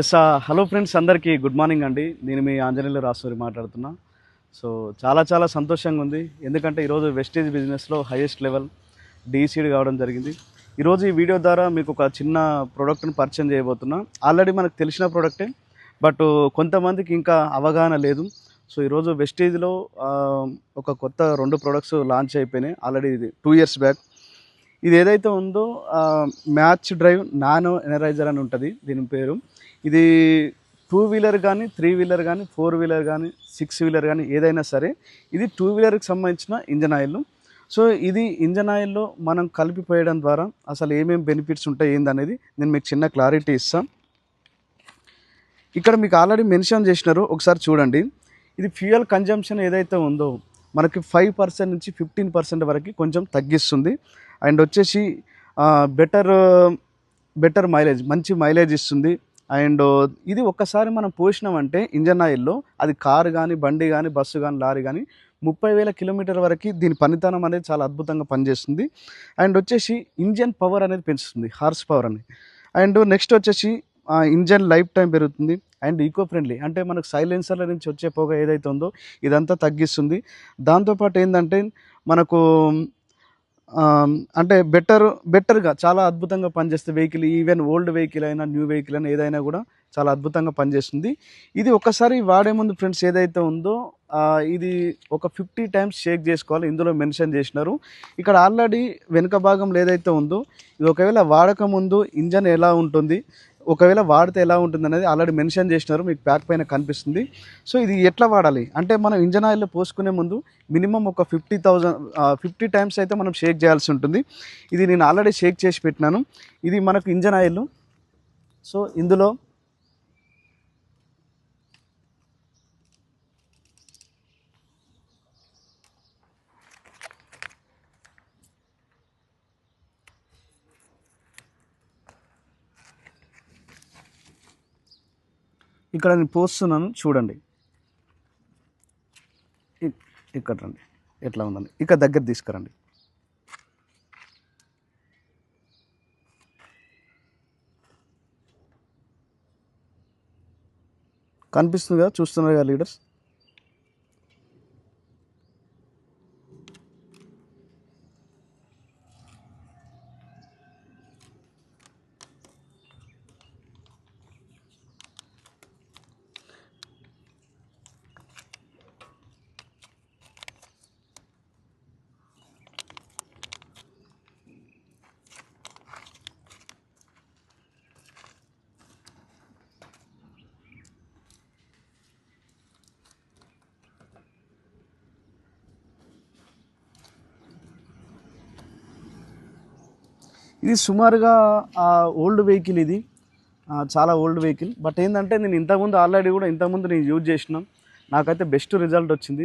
Yes hello friends అందరికీ good morning అండి. నేను మీ ఆంజనేయులు రాసూరి మాట్లాడుతున్నా. సో చాలా చాలా సంతోషంగా ఉంది. ఎందుకంటే ఈరోజు వెస్టేజ్ బిజినెస్లో హైయెస్ట్ లెవెల్ డీసీడ్ కావడం జరిగింది. ఈరోజు ఈ వీడియో ద్వారా మీకు ఒక చిన్న ప్రోడక్ట్ని పరిచయం చేయబోతున్నా. ఆల్రెడీ మనకు తెలిసిన ప్రోడక్టే బట్ కొంతమందికి ఇంకా అవగాహన లేదు. సో ఈరోజు వెస్టేజ్లో ఒక కొత్త రెండు ప్రోడక్ట్స్ లాంచ్ అయిపోయినాయి. ఆల్రెడీ ఇది టూ ఇయర్స్ బ్యాక్ ఇది ఏదైతే ఉందో మ్యాచ్ డ్రైవ్ నానో ఎనరైజర్ అని ఉంటుంది దీని పేరు. ఇది టూ వీలర్ కానీ త్రీ వీలర్ కానీ ఫోర్ వీలర్ కానీ సిక్స్ వీలర్ కానీ ఏదైనా సరే ఇది టూ వీలర్కి సంబంధించిన ఇంజన్ ఆయిల్. సో ఇది ఇంజన్ ఆయిల్లో మనం కలిపిపోయడం ద్వారా అసలు ఏమేమి బెనిఫిట్స్ ఉంటాయి ఏందనేది నేను మీకు చిన్న క్లారిటీ ఇస్తాను ఇక్కడ మీకు ఆల్రెడీ మెన్షన్ చేసినారు ఒకసారి చూడండి. ఇది ఫ్యూయల్ కన్జంప్షన్ ఏదైతే ఉందో మనకి ఫైవ్ పర్సెంట్ నుంచి ఫిఫ్టీన్ పర్సెంట్ వరకు కొంచెం తగ్గిస్తుంది. అండ్ వచ్చేసి బెటర్ బెటర్ మైలేజ్ మంచి మైలేజ్ ఇస్తుంది. అండ్ ఇది ఒక్కసారి మనం పోసినామంటే ఇంజన్ ఆయిల్లో అది కారు కానీ బండి కానీ బస్సు కానీ లారీ కానీ ముప్పై వేల కిలోమీటర్ వరకు దీని పనితనం అనేది చాలా అద్భుతంగా పనిచేస్తుంది. అండ్ వచ్చేసి ఇంజన్ పవర్ అనేది పెంచుతుంది హార్స్ పవర్ అని. అండ్ నెక్స్ట్ వచ్చేసి ఇంజన్ లైఫ్ టైం పెరుగుతుంది. అండ్ ఈకో ఫ్రెండ్లీ అంటే మనకు సైలెన్సర్ల నుంచి వచ్చే పొగ ఏదైతే ఉందో ఇదంతా తగ్గిస్తుంది. దాంతోపాటు ఏంటంటే మనకు అంటే బెటర్ బెటర్గా చాలా అద్భుతంగా పనిచేస్తే వెహికల్ ఈవెన్ ఓల్డ్ వెహికల్ అయినా న్యూ వెహికల్ అయినా ఏదైనా కూడా చాలా అద్భుతంగా పనిచేస్తుంది. ఇది ఒకసారి వాడే ముందు ఫ్రెండ్స్ ఏదైతే ఉందో ఇది ఒక ఫిఫ్టీ టైమ్స్ షేక్ చేసుకోవాలి ఇందులో మెన్షన్ చేసినారు. ఇక్కడ ఆల్రెడీ వెనుక భాగంలో ఏదైతే ఉందో ఇది ఒకవేళ వాడక ముందు ఇంజన్ ఎలా ఉంటుంది ఒకవేళ వాడితే ఎలా ఉంటుంది అనేది ఆల్రెడీ మెన్షన్ చేసినారు మీకు ప్యాక్ పైన కనిపిస్తుంది. సో ఇది ఎట్లా వాడాలి? అంటే మనం ఇంజన్ ఆయిల్లో పోసుకునే ముందు మినిమం ఒక ఫిఫ్టీ థౌజండ్ ఫిఫ్టీ టైమ్స్ అయితే మనం షేక్ చేయాల్సి ఉంటుంది. ఇది నేను ఆల్రెడీ షేక్ చేసి పెట్టినాను. ఇది మనకు ఇంజన్ ఆయిల్. సో ఇందులో ఇక్కడ నేను పోస్తున్నాను చూడండి. ఇ- ఇక్కడ రండి. ఎట్లా ఉందండి? ఇక్కడ దగ్గర తీసుకురండి. కనిపిస్తుంది కదా చూస్తున్నారు కదా లీడర్స్? ఇది సుమారుగా ఓల్డ్ వెహికల్ ఇది. చాలా ఓల్డ్ వెహికల్ బట్ ఏంటంటే నేను ఇంతకుముందు ఆల్రెడీ కూడా ఇంతకుముందు నేను యూజ్ చేసినాం. నాకైతే బెస్ట్ రిజల్ట్ వచ్చింది.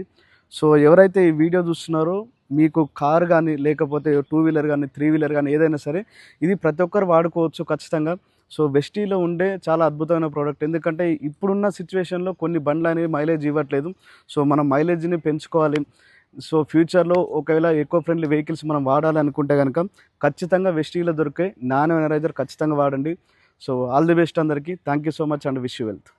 సో ఎవరైతే ఈ వీడియో చూస్తున్నారో మీకు కార్ కానీ లేకపోతే టూ వీలర్ కానీ త్రీ వీలర్ కానీ ఏదైనా సరే ఇది ప్రతి ఒక్కరు వాడుకోవచ్చు ఖచ్చితంగా. సో వెస్టీలో ఉండే చాలా అద్భుతమైన ప్రోడక్ట్ ఎందుకంటే ఇప్పుడున్న సిచ్యువేషన్లో కొన్ని బండ్లు అనేవి మైలేజ్ ఇవ్వట్లేదు. సో మనం మైలేజ్ని పెంచుకోవాలి. సో ఫ్యూచర్లో ఒకవేళ ఎకో ఫ్రెండ్లీ వెహికల్స్ మనం వాడాలి అనుకుంటే కనుక ఖచ్చితంగా వెస్టీలో దొరికే నాన్ ఎనరైజర్ ఖచ్చితంగా వాడండి. సో ఆల్ ది బెస్ట్ అందరికీ. Thank you so much and wish you wealth.